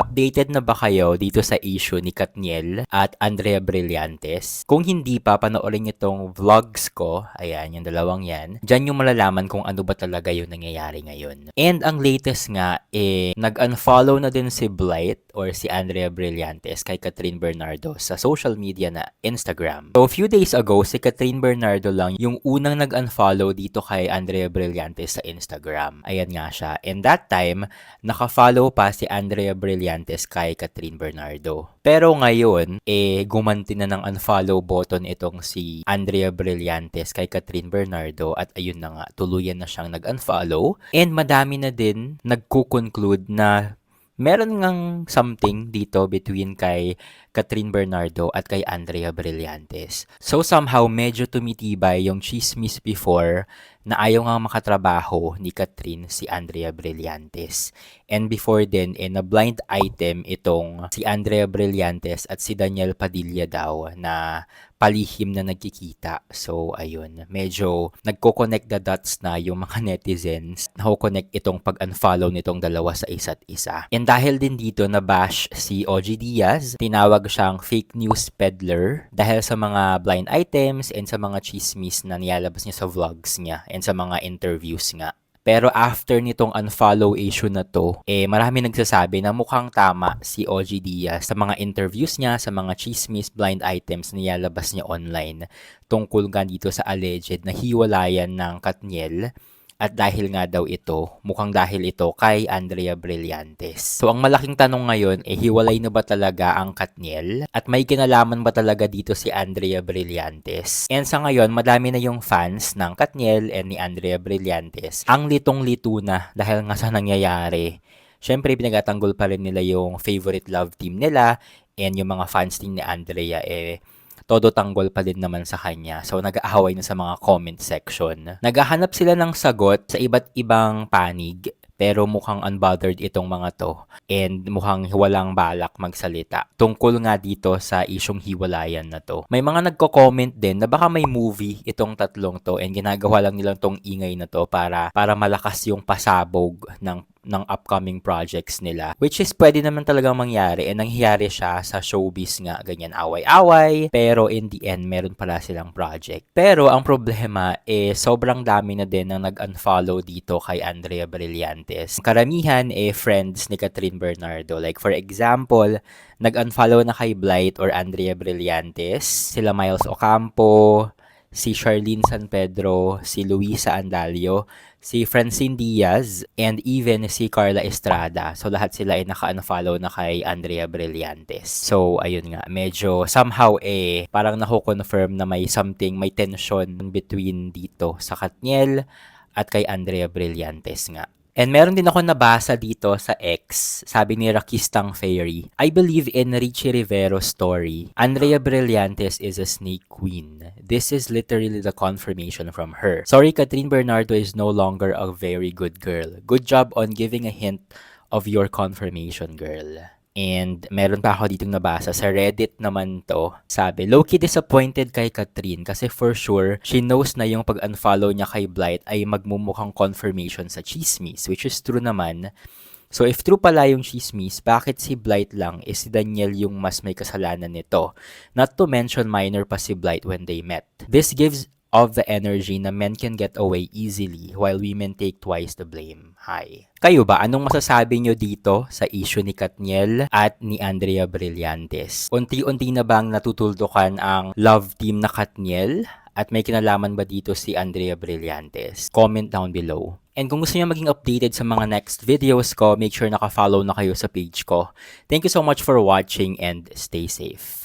Updated na ba kayo dito sa issue ni Katniel at Andrea Brillantes? Kung hindi pa, panoorin itong vlogs ko. Ayan, yung dalawang yan. Diyan yung malalaman kung ano ba talaga yung nangyayari ngayon. And ang latest nga, eh, nag-unfollow na din si Blight or si Andrea Brillantes kay Catherine Bernardo sa social media na Instagram. So, a few days ago, si Catherine Bernardo lang yung unang nag-unfollow dito kay Andrea Brillantes sa Instagram. Ayan nga siya. And that time, naka-follow pa si Andrea Brillantes kay Catherine Bernardo. Pero ngayon, eh, gumanti na ng unfollow button itong si Andrea Brillantes kay Catherine Bernardo at ayun na nga, tuluyan na siyang nag-unfollow. And madami na din nagko-conclude na meron ngang something dito between kay Catherine Bernardo at kay Andrea Brillantes. So somehow medyo tumitibay yung chismis before na ayaw nga makatrabaho ni Catherine si Andrea Brillantes. And before then, in a blind item itong si Andrea Brillantes at si Daniel Padilla daw na palihim na nagkikita. So, ayun. Medyo nagko-connect the dots na yung mga netizens. Nako-connect itong pag-unfollow nitong dalawa sa isa't isa. And dahil din dito na bash si OG Diaz, tinawag siyang fake news peddler dahil sa mga blind items and sa mga chismis na nilalabas niya sa vlogs niya and sa mga interviews nga. Pero after nitong unfollow issue na to, eh marami nagsasabi na mukhang tama si OG Diaz sa mga interviews niya, sa mga chismis, blind items na nilalabas niya online tungkol nga dito sa alleged na hiwalayan ng Katniel at dahil nga daw ito, mukhang dahil ito kay Andrea Brillantes. So ang malaking tanong ngayon, eh hiwalay na ba talaga ang Katniel? At may kinalaman ba talaga dito si Andrea Brillantes? And sa ngayon, madami na yung fans ng Katniel and ni Andrea Brillantes. Ang litong-lito na dahil nga sa nangyayari. Siyempre, pinagatanggol pa rin nila yung favorite love team nila and yung mga fans din ni Andrea eh todo tanggol pa din naman sa kanya. So, nag-aaway na sa mga comment section. Naghahanap sila ng sagot sa iba't ibang panig pero mukhang unbothered itong mga to and mukhang walang balak magsalita tungkol nga dito sa isyong hiwalayan na to. May mga nagko-comment din na baka may movie itong tatlong to and ginagawa lang nilang tong ingay na to para para malakas yung pasabog ng ng upcoming projects nila. Which is pwede naman talagang mangyari and nangyayari siya sa showbiz nga, ganyan away-away. Pero in the end, meron pala silang project. Pero ang problema eh sobrang dami na din ang nag-unfollow dito kay Andrea Brillantes. Karamihan eh friends ni Catherine Bernardo. Like for example, nag-unfollow na kay Blight or Andrea Brillantes, sila Miles Ocampo, si Charlene San Pedro, si Luisa Andalio, si Francine Diaz, and even si Carla Estrada. So lahat sila ay naka-unfollow na kay Andrea Brillantes. So ayun nga, medyo somehow eh parang nako-confirm na may something, may tension between dito sa Katniel at kay Andrea Brillantes nga. And meron din ako nabasa dito sa X, sabi ni Rakistang Fairy, I believe in Richie Rivero's story. Andrea Brillantes is a snake queen. This is literally the confirmation from her. Sorry, Catherine Bernardo is no longer a very good girl. Good job on giving a hint of your confirmation, girl. And meron pa ako ditong nabasa sa Reddit naman to. Sabi, low-key disappointed kay Katrin kasi for sure, she knows na yung pag-unfollow niya kay Blight ay magmumukhang confirmation sa chismis, which is true naman. So if true pala yung chismis, bakit si Blight lang is si Daniel yung mas may kasalanan nito? Not to mention minor pa si Blight when they met. This gives of the energy na men can get away easily while women take twice the blame. Hi. Kayo ba, anong masasabi nyo dito sa issue ni Katniel at ni Andrea Brillantes? Unti-unti na bang natutuldukan ang love team na Katniel? At may kinalaman ba dito si Andrea Brillantes? Comment down below. And kung gusto niyo maging updated sa mga next videos ko, make sure naka-follow na kayo sa page ko. Thank you so much for watching and stay safe.